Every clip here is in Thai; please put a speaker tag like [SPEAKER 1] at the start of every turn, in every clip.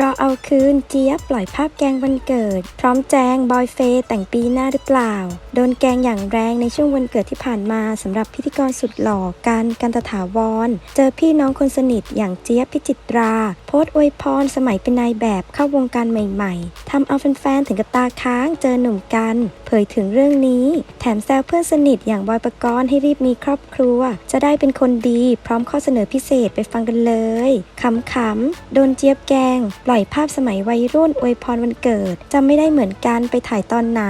[SPEAKER 1] รอเอาคืนเจี๊ยบปล่อยภาพแกงวันเกิด พร้อมแจงบอยเฟย์แต่งปีหน้าหรือเปล่า โดนแกงอย่างแรงในช่วงวันเกิดที่ผ่านมาสำหรับพิธีกรสุดหล่อกันกันตถาวร เจอพี่น้องคนสนิทอย่างเจี๊ยบพิจิตรา โพสต์อวยพรสมัยเป็นนายแบบเข้าวงการใหม่ๆทำเอาแฟนๆถึงกับตาค้างเจอหนุ่มกันเผยถึงเรื่องนี้ แถมแซวเพื่อนสนิทอย่างบอยปกรณ์ให้รีบมีครอบครัว จะได้เป็นคนดีพร้อมข้อเสนอพิเศษไปฟังกันเลยขำๆโดนเจี๊ยบแกง ปล่อยภาพสมัยวัยรุ่นอวยพรวันเกิดจำไม่ได้เหมือนกันไปถ่ายตอนไหน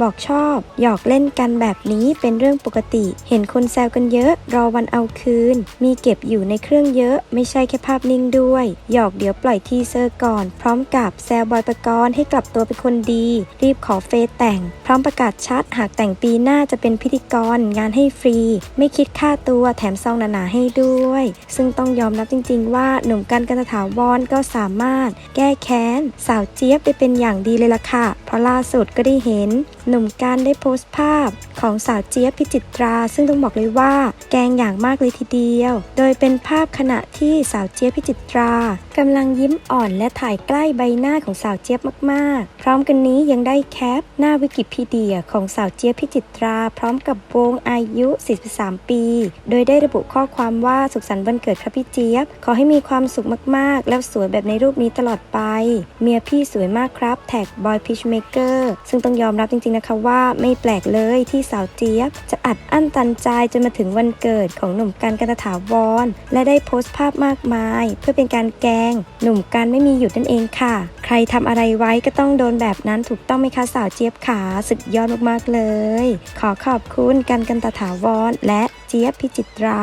[SPEAKER 1] บอกชอบ หยอกเล่นกันแบบนี้เป็นเรื่องปกติ เห็นคนแซวกันเยอะ รอวันเอาคืน มีเก็บอยู่ในเครื่องเยอะ ไม่ใช่แค่ภาพนิ่งด้วย หยอกเดี๋ยวปล่อยทีเซอร์ก่อน พร้อมกับแซวบอยปกรณ์ให้กลับตัวเป็นคนดี รีบขอเฟซแต่งพร้อมประกาศชัด หากแต่งปีหน้าจะเป็นพิธีกร งานให้ฟรี ไม่คิดค่าตัวแถมซองหนาๆให้ด้วย ซึ่งต้องยอมรับจริง ๆ ว่าหนุ่มกันกันถาวรก็สามารถ แก้แค้น สาวเจี๊ยบได้เป็นอย่างดีเลยล่ะค่ะ เพราะล่าสุดก็ได้เห็น หนุ่มกันได้โพสต์ภาพของสาวเจี๊ยบพิจิตรา ซึ่งต้องบอกเลยว่า แกงอย่างมากเลยทีเดียว โดยเป็นภาพขณะที่สาวเจี๊ยบพิจิตรากำลังยิ้มอ่อนและถ่ายใกล้ใบหน้าของสาวเจี๊ยบมากๆ พร้อมกันนี้ยังได้แคปหน้าวิกิพีเดียของสาวเจี๊ยบพิจิตรา พร้อมกับวงอายุ 43 ปี โดยได้ระบุข้อความว่าสุขสันต์วันเกิดครับพี่เจี๊ยบ ขอให้มีความสุขมากๆ แล้วสวยแบบในรูปนี้ตลอดไป เมียพี่สวยมากครับ แท็กบอยพิชเมเกอร์ซึ่งต้องยอมรับจริงๆนะคะว่าไม่แปลกเลยที่สาวเจี๊ยบ จะอัดอั้นตันใจจนมาถึงวันเกิดของหนุ่มกันกันตถาวร และได้โพสต์ภาพมากมาย เพื่อเป็นการแกง หนุ่มกันไม่มีหยุดนั่นเองค่ะ ใครทำอะไรไว้ก็ต้องโดนแบบนั้นถูกต้องไหมคะสาวเจี๊ยบขาสุดยอดมากๆเลย ขอขอบคุณกันกันตถาวรและเจี๊ยบพิจิตรา